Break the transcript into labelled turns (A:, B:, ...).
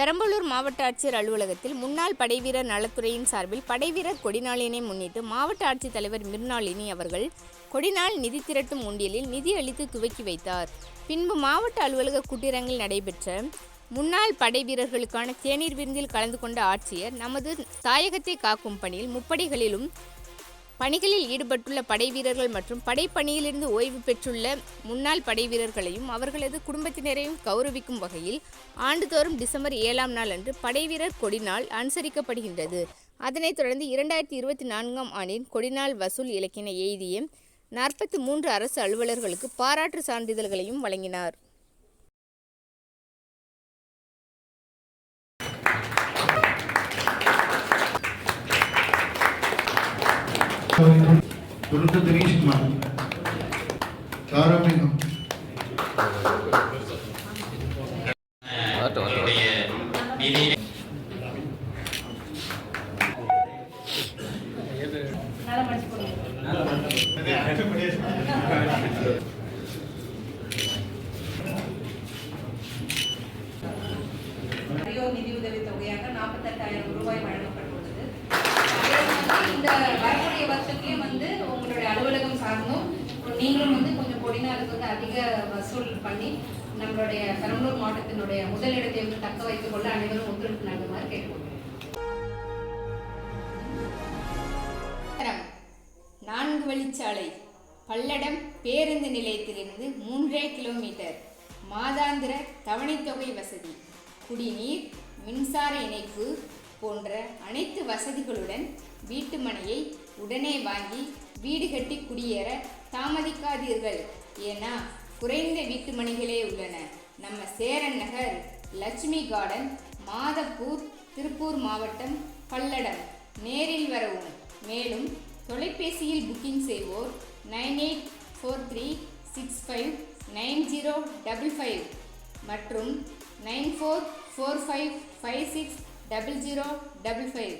A: பெரம்பலூர் மாவட்ட ஆட்சியர் அலுவலகத்தில் முன்னாள் படைவீரர் நலத்துறையின் சார்பில் படைவீரர் கொடிநாளினை முன்னிட்டு மாவட்ட ஆட்சித்தலைவர் மிர்னாலினி அவர்கள் கொடிநாள் நிதி திரட்டும் உண்டியலில் நிதி அளித்து துவக்கி வைத்தார். பின்பு மாவட்ட அலுவலக கூட்டிரங்கில் நடைபெற்ற முன்னாள் படை வீரர்களுக்கான தேநீர் விருந்தில் கலந்து கொண்ட ஆட்சியர் நமது தாயகத்தை காக்கும் பணியில் முப்படைகளிலும் பணிகளில் ஈடுபட்டுள்ள படை வீரர்கள் மற்றும் படைப்பணியிலிருந்து ஓய்வு பெற்றுள்ள முன்னாள் படை வீரர்களையும் அவர்களது குடும்பத்தினரையும் கௌரவிக்கும் வகையில் ஆண்டுதோறும் டிசம்பர் ஏழாம் நாள் அன்று படைவீரர் கொடிநாள் அனுசரிக்கப்படுகின்றது. அதனைத் தொடர்ந்து இரண்டாயிரத்தி இருபத்தி நான்காம் ஆண்டின் கொடிநாள் வசூல் இலக்கின எய்திய நாற்பத்தி மூன்று அரசு அலுவலர்களுக்கு பாராட்டு சான்றிதழ்களையும் வழங்கினார்.
B: துருத்த தினேஷ்குமார் தாராமிகம்
C: வரட்டும் வரட்டும்
D: நிதியுதவி தொகையாக நாற்பத்தெட்டாயிரம் ரூபாய் வழங்க நீங்களும் வந்து கொஞ்சம் கொடிநாளுக்கு வந்து அதிக வசூல் பண்ணி நம்மளுடைய பெரம்பலூர் மாவட்டத்தினுடைய முதலிடத்தை வந்து தக்க வைத்துக் கொள்ள அனைவரும் ஒத்துழைப்பு நல்குமாறு கேட்டுக்கொள்கிறேன்
A: நான்கு வழிச்சாலை. பல்லடம் பேருந்து நிலையத்திலிருந்து மூன்றே கிலோமீட்டர். மாதாந்திர தவணைத்தொகை வசதி. குடிநீர் மின்சார இணைப்பு போன்ற அனைத்து வசதிகளுடன் வீட்டு மனையை உடனே வாங்கி வீடு கட்டி குடியேற தாமதிக்காதீர்கள். ஏன்னா குறைந்த வீட்டு மணிகளே உள்ளன. நம்ம சேரன் நகர் லட்சுமி கார்டன் மாதப்பூர் திருப்பூர் மாவட்டம் பல்லடம். நேரில் வரவும். மேலும் தொலைபேசியில் புக்கிங் செய்வோர் nine eight four three six five nine zero double five மற்றும் nine four four five five six double zero double five.